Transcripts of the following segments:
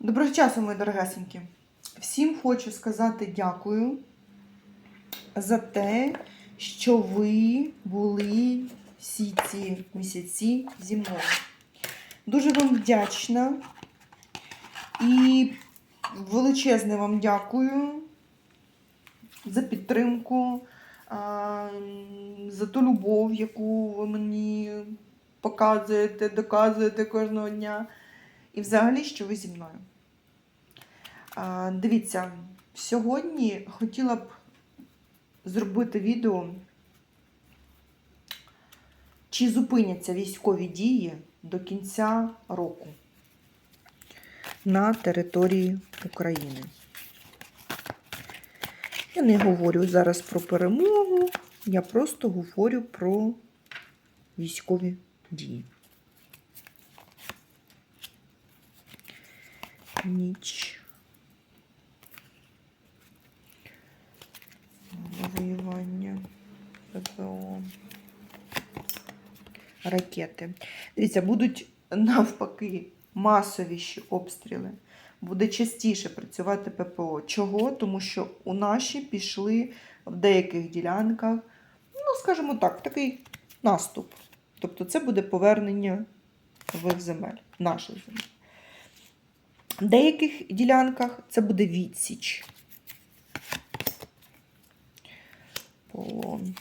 Доброго часу, мої дорогесенькі. Всім хочу сказати дякую за те, що ви були всі ці місяці зі мною. Дуже вам вдячна і величезне вам дякую за підтримку, за ту любов, яку ви мені показуєте, доказуєте кожного дня. І взагалі, що ви зі мною. А, Дивіться, сьогодні хотіла б зробити відео, чи зупиняться військові дії до кінця року на території України. Я не говорю зараз про перемогу, я просто говорю про військові дії. Ніч. Воювання ППО. Ракети. Дивіться, будуть навпаки масовіші обстріли. Буде частіше працювати ППО. Чого? Тому що у наші пішли в деяких ділянках, ну, скажімо так, такий наступ. Тобто це буде повернення нових земель, наших земель. Деяких ділянках це буде відсіч. Полон.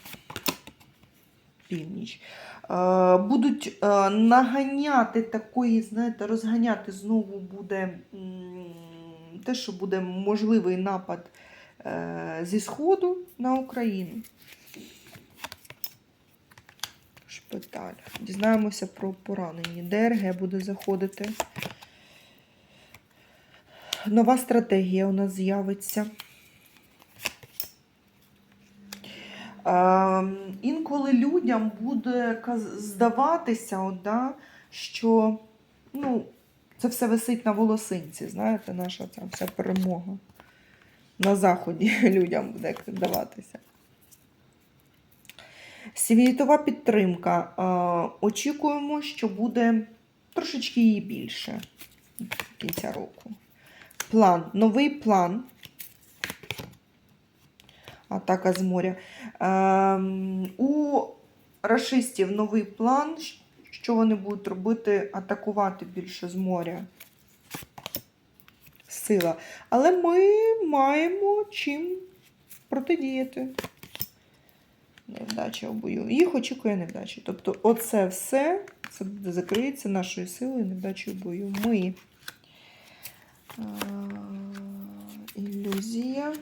Північ. Е, Будуть е, наганяти такої, знаєте, розганяти знову буде те, що буде можливий напад е, зі Сходу на Україну. Шпиталь. Дізнаємося про поранені. ДРГ буде заходити. Нова стратегія у нас з'явиться. Е, інколи людям буде здаватися, от, да, що ну, це все висить на волосинці, знаєте, наша ця вся перемога. На заході людям буде здаватися. Світова підтримка. Е, очікуємо, що буде трошечки її більше кінця року. План, новий план. Атака з моря. Ем, у рашистів новий план, що вони будуть робити, атакувати більше з моря. Сила. Але ми маємо чим протидіяти. Невдача в бою. Їх очікує невдача. Тобто, оце все це закриється нашою силою невдачею бою. Ми. Ілюзія.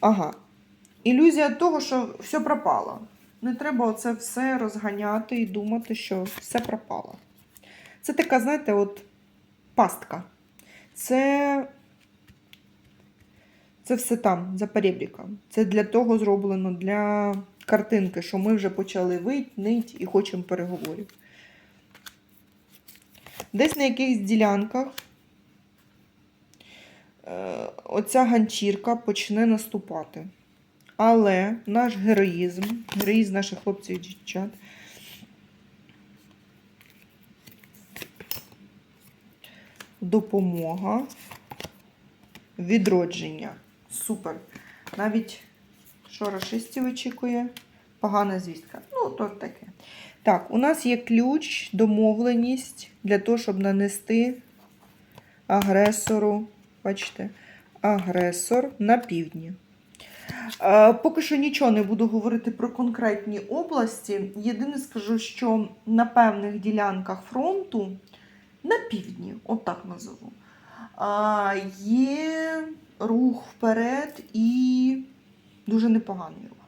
Ага. Ілюзія того, що все пропало. Не треба оце все розганяти і думати, що все пропало. Це така, знаєте, от пастка. Це. Це все там, за перебріком. Це для того зроблено, для картинки, що ми вже почали вить, нить і хочемо переговорів. Десь на якихось ділянках оця ганчірка почне наступати. Але наш героїзм, героїзм наших хлопців і дівчат, допомога, відродження. Супер. Навіть що рашистів очікує, погана звістка. Ну, то таке. Так, у нас є ключ, домовленість для того, щоб нанести агресору, бачите, агресор на півдні. Е, Поки що нічого не буду говорити про конкретні області. Єдине скажу, що на певних ділянках фронту на півдні, отак назову, а, є рух вперед і дуже непоганий рух.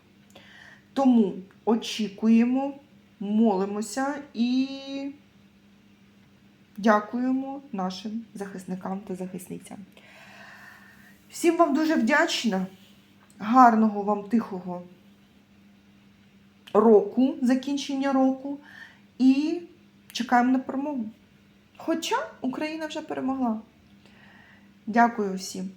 Тому очікуємо, молимося і дякуємо нашим захисникам та захисницям. Всім вам дуже вдячна. Гарного вам тихого року, закінчення року. І чекаємо на перемогу. Хоча Україна вже перемогла. Дякую всім.